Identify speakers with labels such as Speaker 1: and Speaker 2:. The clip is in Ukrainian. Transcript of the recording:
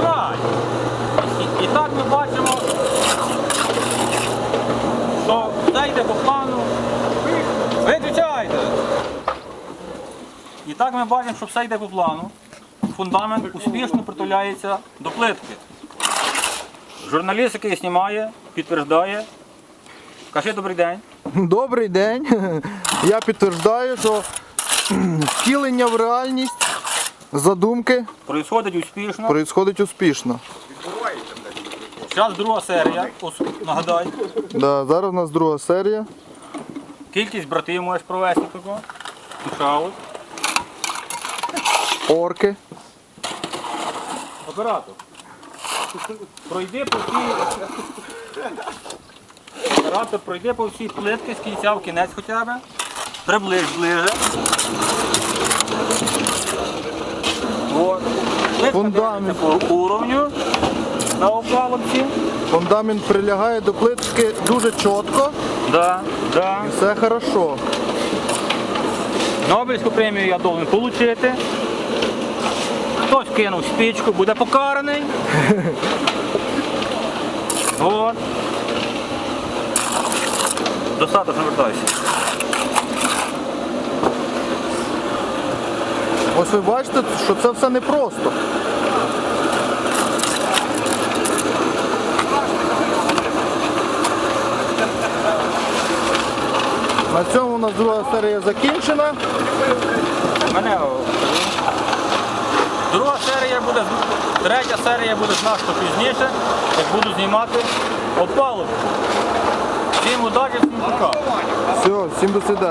Speaker 1: Знімай! І так ми бачимо, що все йде по плану. Виключайте! І так ми бачимо, що все йде по плану. Фундамент успішно притуляється до плитки. Журналіст, який знімає, підтверждає. Кажи добрий день.
Speaker 2: Добрий день. Я підтверджую, що втілення в реальність задумки
Speaker 1: Происходить успішно.
Speaker 2: відбувається успішно.
Speaker 1: Зараз друга серія. Ос- Нагадай.
Speaker 2: Да, зараз у нас друга серія.
Speaker 1: Кількість братів можеш провести таку. Шаут.
Speaker 2: Орки.
Speaker 1: Оператор. Пройди по всій. Оператор пройди по всій плитки з кінця в кінець хоча б. Приближ ближе. От. Плитка
Speaker 2: Фундамент.
Speaker 1: по уровню на опалубці.
Speaker 2: Фундамент прилягає до плитки дуже чітко.
Speaker 1: Да, да.
Speaker 2: Все хорошо.
Speaker 1: Нобелівську премію я должен отримати. Хтось кинув спічку, буде покараний. От. Достаточно вертайся.
Speaker 2: Ось ви бачите, що це все непросто. На цьому у нас друга серія закінчена.
Speaker 1: Мене. Друга серія буде, третя серія буде значно пізніше, як буду знімати опалубку. Всім удачі, всім пока.
Speaker 2: Все, всім до свидання.